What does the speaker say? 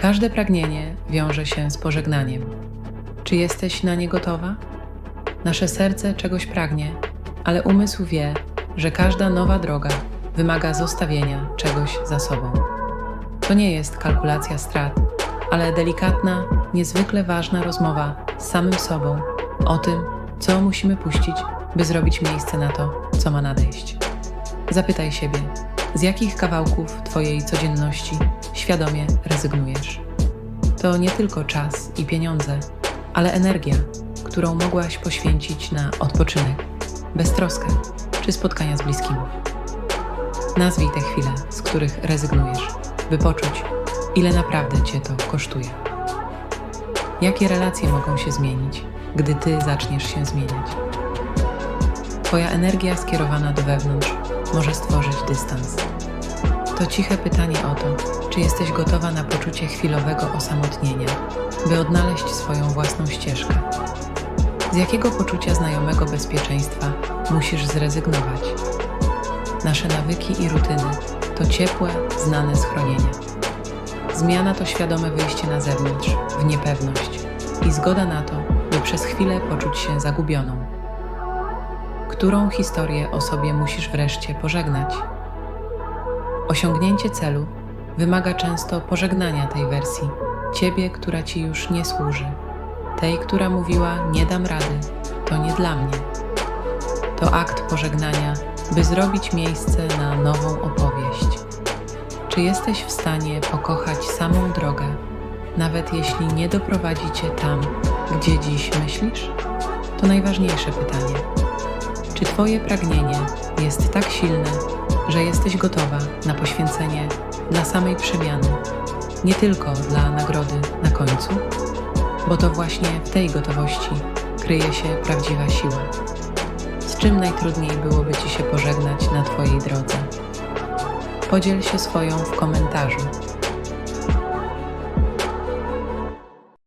Każde pragnienie wiąże się z pożegnaniem. Czy jesteś na nie gotowa? Nasze serce czegoś pragnie, ale umysł wie, że każda nowa droga wymaga zostawienia czegoś za sobą. To nie jest kalkulacja strat, ale delikatna, niezwykle ważna rozmowa z samym sobą o tym, co musimy puścić, by zrobić miejsce na to, co ma nadejść. Zapytaj siebie, z jakich kawałków Twojej codzienności świadomie rezygnujesz. To nie tylko czas i pieniądze, ale energia, którą mogłaś poświęcić na odpoczynek, beztroskę czy spotkania z bliskimi. Nazwij te chwile, z których rezygnujesz, by poczuć, ile naprawdę Cię to kosztuje. Jakie relacje mogą się zmienić, gdy Ty zaczniesz się zmieniać? Twoja energia skierowana do wewnątrz może stworzyć dystans. To ciche pytanie o to, czy jesteś gotowa na poczucie chwilowego osamotnienia, by odnaleźć swoją własną ścieżkę. Z jakiego poczucia znajomego bezpieczeństwa musisz zrezygnować? Nasze nawyki i rutyny to ciepłe, znane schronienie. Zmiana to świadome wyjście na zewnątrz, w niepewność i zgoda na to, by przez chwilę poczuć się zagubioną. Którą historię o sobie musisz wreszcie pożegnać? Osiągnięcie celu wymaga często pożegnania tej wersji, ciebie, która ci już nie służy, tej, która mówiła: Nie dam rady, to nie dla mnie. To akt pożegnania, by zrobić miejsce na nową opowieść. Czy jesteś w stanie pokochać samą drogę, nawet jeśli nie doprowadzi cię tam, gdzie dziś myślisz? To najważniejsze pytanie. Czy Twoje pragnienie jest tak silne, że jesteś gotowa na poświęcenie dla samej przemiany, nie tylko dla nagrody na końcu? Bo to właśnie w tej gotowości kryje się prawdziwa siła. Z czym najtrudniej byłoby Ci się pożegnać na Twojej drodze? Podziel się swoją w komentarzu